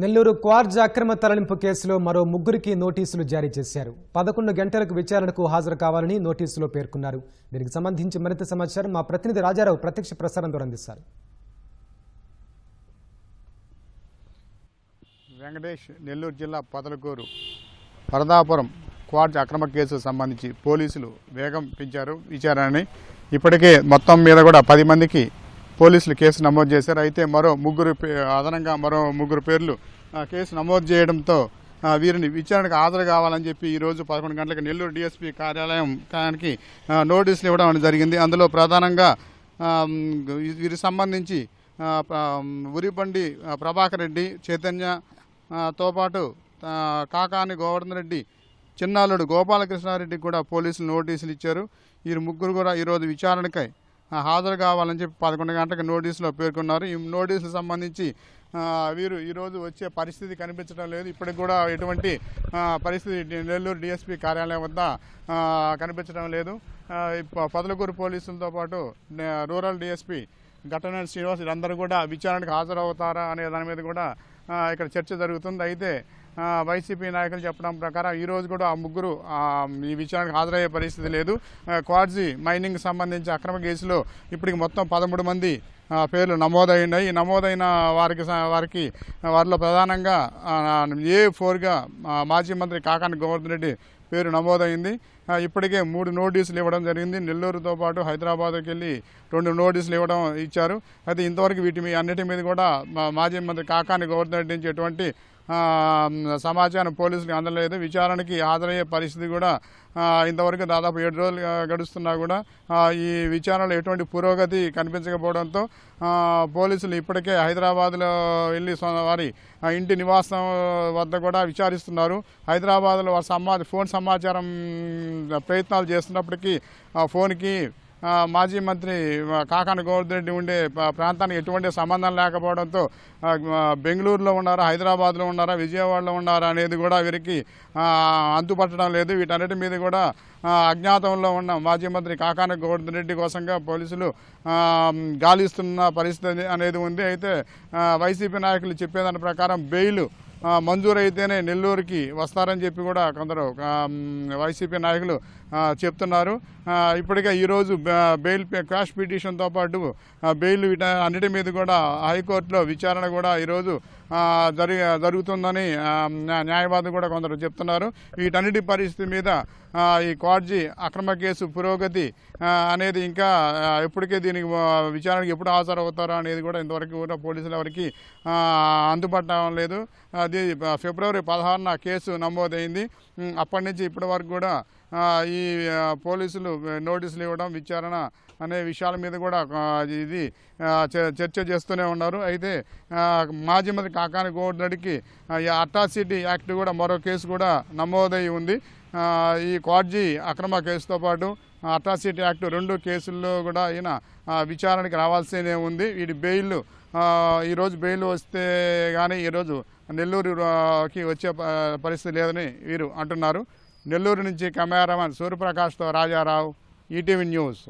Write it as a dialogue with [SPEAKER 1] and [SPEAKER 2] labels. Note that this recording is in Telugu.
[SPEAKER 1] నెల్లూరు క్వార్జ్ అక్రమ తరలింపు కేసులో మరో ముగ్గురికి నోటీసులు జారీ చేశారు. పదకొండు గంటలకు విచారణకు హాజరు కావాలని నోటీసులో పేర్కొన్నారు. దీనికి సంబంధించి మరింత సమాచారం మా ప్రతినిధి రాజారావు ప్రత్యక్ష ప్రసారం ద్వారా అందిస్తారు.
[SPEAKER 2] వెంకటేష్ నెల్లూరు జిల్లా పదలకూరు పరదాపురం క్వార్జ్ అక్రమ కేసుకు సంబంధించి పోలీసులు వేగం పెంచారు విచారణని. ఇప్పటికే మొత్తం మీద కూడా పది మందికి పోలీసులు కేసు నమోదు చేశారు. అయితే మరో ముగ్గురు పే- అదనంగా మరో ముగ్గురు పేర్లు కేసు నమోదు చేయడంతో వీరిని విచారణకు హాజరు కావాలని చెప్పి ఈరోజు పదకొండు గంటలకు నెల్లూరు డిఎస్పీ కార్యాలయం కానికి నోటీసులు ఇవ్వడం జరిగింది. అందులో ప్రధానంగా వీరికి సంబంధించి ఉరిబండి ప్రభాకర్ రెడ్డి చైతన్యతో పాటు కాకాని గోవర్ధన్ రెడ్డి చిన్నాలుడు గోపాలకృష్ణారెడ్డికి కూడా పోలీసులు నోటీసులు ఇచ్చారు. వీరు ముగ్గురు కూడా ఈరోజు విచారణకై హాజరు కావాలని చెప్పి పదకొండు గంటలకు నోటీసులో పేర్కొన్నారు. ఈ నోటీసులకు సంబంధించి వీరు ఈరోజు వచ్చే పరిస్థితి కనిపించడం లేదు. ఇప్పటికి కూడా ఎటువంటి పరిస్థితి నెల్లూరు డిఎస్పీ కార్యాలయం వద్ద కనిపించడం లేదు. పదలకూరు పోలీసులతో పాటు రూరల్ డిఎస్పీ ఘటన శ్రీనివాస్ వీరందరూ కూడా విచారణకు హాజరవుతారా అనే దాని మీద కూడా ఇక్కడ చర్చ జరుగుతుంది. అయితే వైసీపీ నాయకులు చెప్పడం ప్రకారం ఈరోజు కూడా ఆ ముగ్గురు ఈ విచారణకు హాజరయ్యే పరిస్థితి లేదు. క్వాడ్జీ మైనింగ్ సంబంధించి అక్రమ కేసులో ఇప్పటికి మొత్తం పదమూడు మంది పేర్లు నమోదైనాయి. నమోదైన వారికి వారికి వారిలో ప్రధానంగా ఏ ఫోర్గా మాజీ మంత్రి కాకాని గోవర్ధన్ రెడ్డి పేరు నమోదైంది. ఇప్పటికే మూడు నోటీసులు ఇవ్వడం జరిగింది. నెల్లూరుతో పాటు హైదరాబాద్కి వెళ్ళి రెండు నోటీసులు ఇవ్వడం ఇచ్చారు. అయితే ఇంతవరకు వీటి మీ అన్నిటి మీద కూడా మా మాజీ మంత్రి కాకాని గోవర్ధన్ రెడ్డి నుంచి ఎటువంటి సమాచారం పోలీసులకు అందలేదు విచారణకి హాజరయ్యే పరిస్థితి కూడా ఇంతవరకు దాదాపు ఏడు రోజులు గడుస్తున్నా కూడా ఈ విచారణలో ఎటువంటి పురోగతి కనిపించకపోవడంతో పోలీసులు ఇప్పటికే హైదరాబాద్లో వెళ్ళి వారి ఇంటి నివాసం వద్ద కూడా విచారిస్తున్నారు. హైదరాబాద్లో వారి సమా ఫోన్ సమాచారం ప్రయత్నాలు చేస్తున్నప్పటికీ ఆ ఫోన్కి మాజీ మంత్రి కాకాని గోవర్ధన్ ఉండే ప్రాంతానికి ఎటువంటి సంబంధం లేకపోవడంతో బెంగళూరులో ఉన్నారా హైదరాబాద్లో ఉన్నారా విజయవాడలో ఉన్నారా అనేది కూడా వీరికి అంతుపట్టడం లేదు. వీటన్నిటి మీద కూడా అజ్ఞాతంలో ఉన్న మాజీ మంత్రి కాకాని గోవర్ధన్ రెడ్డి కోసంగా పోలీసులు గాలిస్తున్న పరిస్థితి అనేది ఉంది. అయితే వైసీపీ నాయకులు చెప్పేదాని ప్రకారం బెయిల్ మంజూరైతేనే నెల్లూరుకి వస్తారని చెప్పి కూడా కొందరు వైసీపీ నాయకులు చెప్తున్నారు. ఇప్పటికే ఈరోజు బెయిల్ క్యాష్ పిటిషన్తో పాటు బెయిల్ వీట అన్నిటి మీద కూడా హైకోర్టులో విచారణ కూడా ఈరోజు జరి జరుగుతుందని ఆ, న్యాయవాదులు కూడా కొందరు చెప్తున్నారు. వీటన్నిటి పరిస్థితి మీద ఈ క్వాడ్జీ అక్రమ కేసు పురోగతి అనేది ఇంకా ఎప్పటికే దీనికి ఆ, విచారణకి ఎప్పుడు హాజరవుతారో అనేది కూడా ఇంతవరకు కూడా పోలీసుల ఎవరికి ఆ, లేదు. లేదు ఇది ఫిబ్రవరి పదహారున కేసు నమోదైంది. అప్పటి నుంచి ఇప్పటి వరకు కూడా ఈ పోలీసులు నోటీసులు ఇవ్వడం విచారణ అనే విషయాల మీద కూడా ఇది చ- చర్చ చేస్తూనే ఉన్నారు. అయితే మాజీ మంత్రి కాకాని గోవర్ధన్కి ఈ అట్రాసిటీ యాక్ట్ కూడా మరో కేసు కూడా నమోదై ఉంది. ఈ క్వాడ్జీ అక్రమ కేసుతో పాటు అట్రాసిటీ యాక్ట్ రెండు కేసుల్లో కూడా ఈయన విచారణకి రావాల్సినే ఉంది. వీటి బెయిల్ ఈరోజు బెయిల్ వస్తే కానీ ఈరోజు నెల్లూరుకి వచ్చే ప- పరిస్థితి లేదని వీరు అంటున్నారు. నెల్లూరు నుంచి కెమెరామెన్ సూర్యప్రకాష్తో రాజారావు ఈటీవీ న్యూస్.